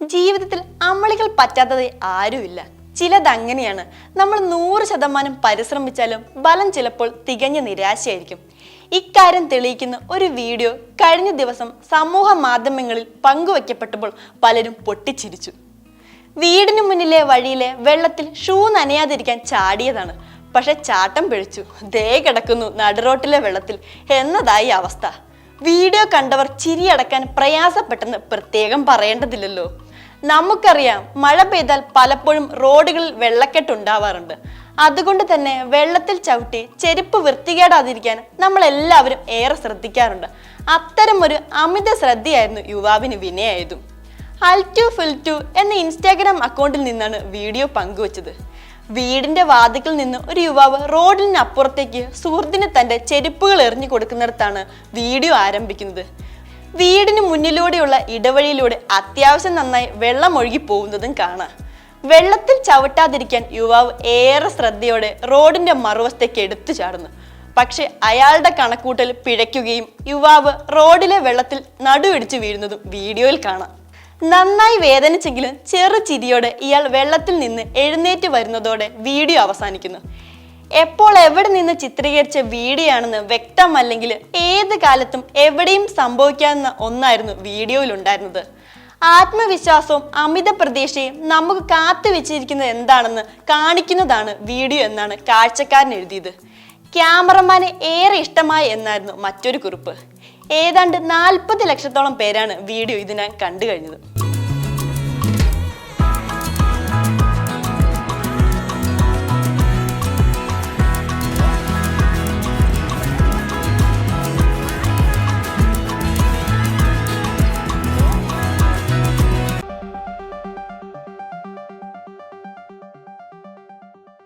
ജീവിതത്തിൽ അമളികൾ പറ്റാത്തത് ആരുമില്ല. ചിലത് അങ്ങനെയാണ് നമ്മൾ നൂറ് ശതമാനം പരിശ്രമിച്ചാലും ബലം ചിലപ്പോൾ തികഞ്ഞ നിരാശയായിരിക്കും. ഇക്കാര്യം തെളിയിക്കുന്ന ഒരു വീഡിയോ കഴിഞ്ഞ ദിവസം സമൂഹ മാധ്യമങ്ങളിൽ പങ്കുവയ്ക്കപ്പെട്ടപ്പോൾ പലരും പൊട്ടിച്ചിരിച്ചു. വീടിന് മുന്നിലെ വഴിയിലെ വെള്ളത്തിൽ ഷൂ നനയാതിരിക്കാൻ ചാടിയതാണ്. പക്ഷെ ചാട്ടം പിഴിച്ചു. ദേ കിടക്കുന്നു നടുറോട്ടിലെ വെള്ളത്തിൽ എന്നതായി അവസ്ഥ. വീഡിയോ കണ്ടവർ ചിരിയടക്കാൻ പ്രയാസപ്പെട്ടെന്ന് പ്രത്യേകം പറയേണ്ടതില്ലല്ലോ. നമുക്കറിയാം മഴ പെയ്താൽ പലപ്പോഴും റോഡുകളിൽ വെള്ളക്കെട്ടുണ്ടാവാറുണ്ട് അതുകൊണ്ട് തന്നെ വെള്ളത്തിൽ ചവിട്ടി ചെരുപ്പ് വൃത്തികേടാതിരിക്കാൻ നമ്മൾ എല്ലാവരും ഏറെ ശ്രദ്ധിക്കാറുണ്ട്. അത്തരം ഒരു അമിത ശ്രദ്ധയായിരുന്നു യുവാവിന് വിനയായതും. അൽറ്റു ഫിൽറ്റു എന്ന ഇൻസ്റ്റാഗ്രാം അക്കൗണ്ടിൽ നിന്നാണ് വീഡിയോ പങ്കുവച്ചത്. വീടിന്റെ വാതിക്കൽ നിന്ന് ഒരു യുവാവ് റോഡിന് അപ്പുറത്തേക്ക് സുഹൃത്തിന് തന്റെ ചെരുപ്പുകൾ എറിഞ്ഞു കൊടുക്കുന്നിടത്താണ് വീഡിയോ ആരംഭിക്കുന്നത്. വീടിന് മുന്നിലൂടെയുള്ള ഇടവഴിയിലൂടെ അത്യാവശ്യം നന്നായി വെള്ളം ഒഴുകി പോകുന്നതും കാണാം. വെള്ളത്തിൽ ചവിട്ടാതിരിക്കാൻ യുവാവ് ഏറെ ശ്രദ്ധയോടെ റോഡിന്റെ മറുവശത്തേക്ക് എടുത്തു ചാടുന്നു. പക്ഷെ അയാളുടെ കണക്കൂട്ടൽ പിഴയ്ക്കുകയും യുവാവ് റോഡിലെ വെള്ളത്തിൽ നടുവിടിച്ച് വീഴുന്നതും വീഡിയോയിൽ കാണാം. നന്നായി വേദനിച്ചെങ്കിലും ചെറു ചിരിയോടെ ഇയാൾ വെള്ളത്തിൽ നിന്ന് എഴുന്നേറ്റ് വരുന്നതോടെ വീഡിയോ അവസാനിക്കുന്നു. എപ്പോൾ എവിടെ നിന്ന് ചിത്രീകരിച്ച വീഡിയോ ആണെന്ന് വ്യക്തമല്ലെങ്കിൽ ഏത് കാലത്തും എവിടെയും സംഭവിക്കാവുന്ന ഒന്നായിരുന്നു വീഡിയോയിൽ ഉണ്ടായിരുന്നത് ആത്മവിശ്വാസവും അമിത പ്രതീക്ഷയും നമുക്ക് കാത്തു വെച്ചിരിക്കുന്നത് എന്താണെന്ന് കാണിക്കുന്നതാണ് വീഡിയോ എന്നാണ് കാഴ്ചക്കാരൻ എഴുതിയത്. ക്യാമറമാനെ ഏറെ ഇഷ്ടമായി എന്നായിരുന്നു മറ്റൊരു കുറിപ്പ്. ഏതാണ്ട് നാൽപ്പത് ലക്ഷത്തോളം പേരാണ് വീഡിയോ ഇതിനായി കണ്ടു കഴിഞ്ഞത്